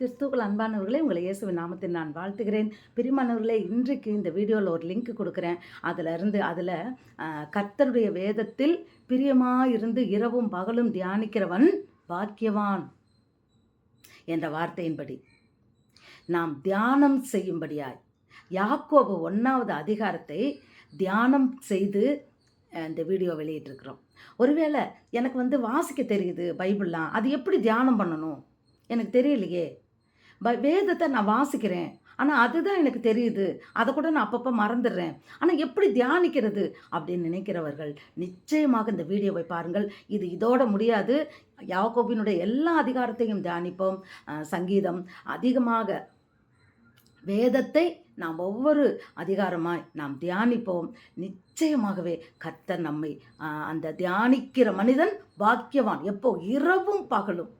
கிறிஸ்துக்கள் அன்பானவர்களே உங்களை இயேசுவின் நாமத்தில் நான் வாழ்த்துகிறேன். பிரிமானவர்களே இன்றைக்கு இந்த வீடியோவில் ஒரு லிங்க் கொடுக்குறேன். அதில் இருந்து அதில் கர்த்தருடைய வேதத்தில் பிரியமாக இருந்து இரவும் பகலும் தியானிக்கிறவன் பாக்கியவான் என்ற வார்த்தையின்படி. நாம் தியானம் செய்யும்படியாய் யாக்கோபு ஒன்றாவது அதிகாரத்தை தியானம் செய்து இந்த வீடியோ வெளியிட்டிருக்கிறோம். ஒருவேளை எனக்கு வந்து வாசிக்க தெரியுது பைபிள்லாம் அது எப்படி தியானம் பண்ணணும்? எனக்கு தெரியலையே. வேதத்தை நான் வாசிக்கிறேன். ஆனால் அதுதான் எனக்கு தெரியுது. அதை கூட நான் அப்பப்போ மறந்துடுறேன். ஆனால் எப்படி தியானிக்கிறது அப்படின்னு நினைக்கிறவர்கள் நிச்சயமாக இந்த வீடியோவை பாருங்கள். இது இதோட முடியாது. யாக்கோபினுடைய எல்லா அதிகாரத்தையும் தியானிப்போம். சங்கீதம் அதிகமாக வேதத்தை நாம் ஒவ்வொரு அதிகாரமாய் நாம் தியானிப்போம். நிச்சயமாகவே கர்த்தர் நம்மை அந்த தியானிக்கிற மனிதன் பாக்கியவான். எப்போ? இரவும் பகலும்.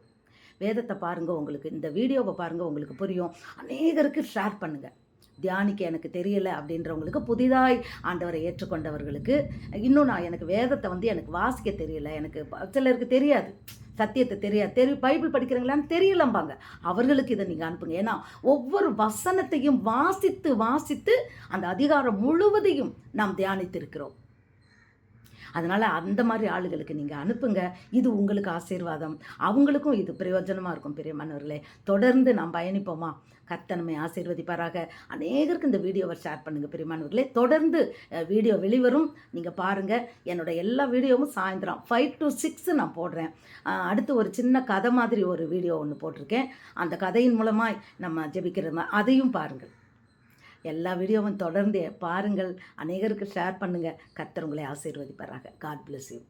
வேதத்தை பாருங்கள் உங்களுக்கு இந்த வீடியோவை பாருங்கள் உங்களுக்கு புரியும். அநேகருக்கு ஷேர் பண்ணுங்கள் தியானிக்க எனக்கு தெரியலை அப்படின்றவங்களுக்கு புதிதாய் ஆண்டவரை ஏற்றுக்கொண்டவர்களுக்கு இன்னும் நான் எனக்கு வேதத்தை வந்து எனக்கு வாசிக்க தெரியல எனக்கு சிலருக்கு தெரியாது. சத்தியத்தை தெரியாது. தெரி பைபிள் படிக்கிறீங்களான்னு தெரியலம்பாங்க. அவர்களுக்கு இதை நீங்கள் அனுப்புங்க. ஏன்னா ஒவ்வொரு வசனத்தையும் வாசித்து வாசித்து அந்த அதிகாரம் முழுவதையும் நாம் தியானித்திருக்கிறோம். அதனால் அந்த மாதிரி ஆளுகளுக்கு நீங்கள் அனுப்புங்க. இது உங்களுக்கு ஆசீர்வாதம். அவங்களுக்கும் இது பிரயோஜனமாக இருக்கும் பெரியமானவர்களே தொடர்ந்து நாம் பயணிப்போமா? கர்த்தனமை ஆசீர்வதிப்பாராக. அநேகருக்கு இந்த வீடியோவை ஷேர் பண்ணுங்கள் பெரியமானவர்களே தொடர்ந்து வீடியோ வெளிவரும். நீங்கள் பாருங்கள் என்னோட எல்லா வீடியோவும் சாயந்தரம் ஃபைவ் டு சிக்ஸு நான் போடுறேன். அடுத்து ஒரு சின்ன கதை மாதிரி ஒரு வீடியோ ஒன்று போட்டிருக்கேன். அந்த கதையின் மூலமாய் நம்ம ஜெபிக்கிற அதையும் பாருங்கள். எல்லா வீடியோவும் தொடர்ந்து பாருங்கள். அநேகருக்கு ஷேர் பண்ணுங்கள் கத்தர் உங்களை ஆசீர்வதிப்பாராக. God bless you